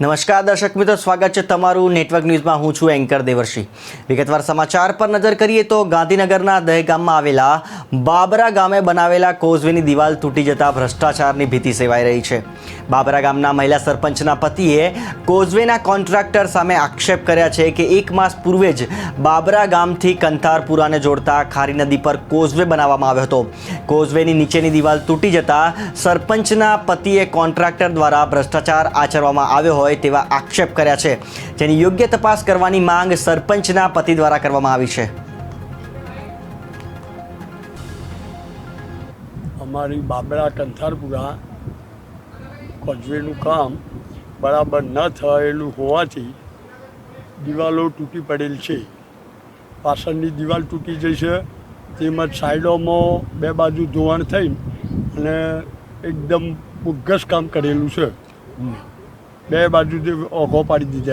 નમસ્કાર, દર્શક મિત્રો. સ્વાગત છે તમારું નેટવર્ક ન્યૂઝમાં. હું છું એન્કર દેવર્ષી. વિગતવાર સમાચાર પર નજર કરીએ તો ગાંધીનગરના દહેગામમાં આવેલા બાબરા ગામે બનાવેલા કોઝવેની દિવાલ તૂટી જતા ભ્રષ્ટાચારની ભીતિ સેવાઈ રહી છે. બાબરા ગામના મહિલા સરપંચના પતિએ કોઝવેના કોન્ટ્રાક્ટર સામે આક્ષેપ કર્યા છે કે એક માસ પૂર્વે જ બાબરા ગામથી કંથારપુરાને જોડતા ખારી નદી પર કોઝવે બનાવવામાં આવ્યો હતો. કોઝવેની નીચેની દિવાલ તૂટી જતા સરપંચના પતિએ કોન્ટ્રાક્ટર દ્વારા ભ્રષ્ટાચાર આચરવામાં આવ્યો હોય તેવા આક્ષેપ કર્યા છે. જેની યોગ્ય તપાસ કરવાની માંગ સરપંચના પતિ દ્વારા કરવામાં આવી છે. અમારી બાબરા કંથારપુરા કોઝવેનું કામ બરાબર ન થયેલું હોવાથી દિવાલો તૂટી પડેલ છે. પાછળની દિવાલ તૂટી જઈ છે. તેમજ સાઈડોમાં બે બાજુ ધોવાણ થઈ અને એકદમ બોગસ કામ કરેલું છે. બે બાજુથી ઓઘો પાડી દીધા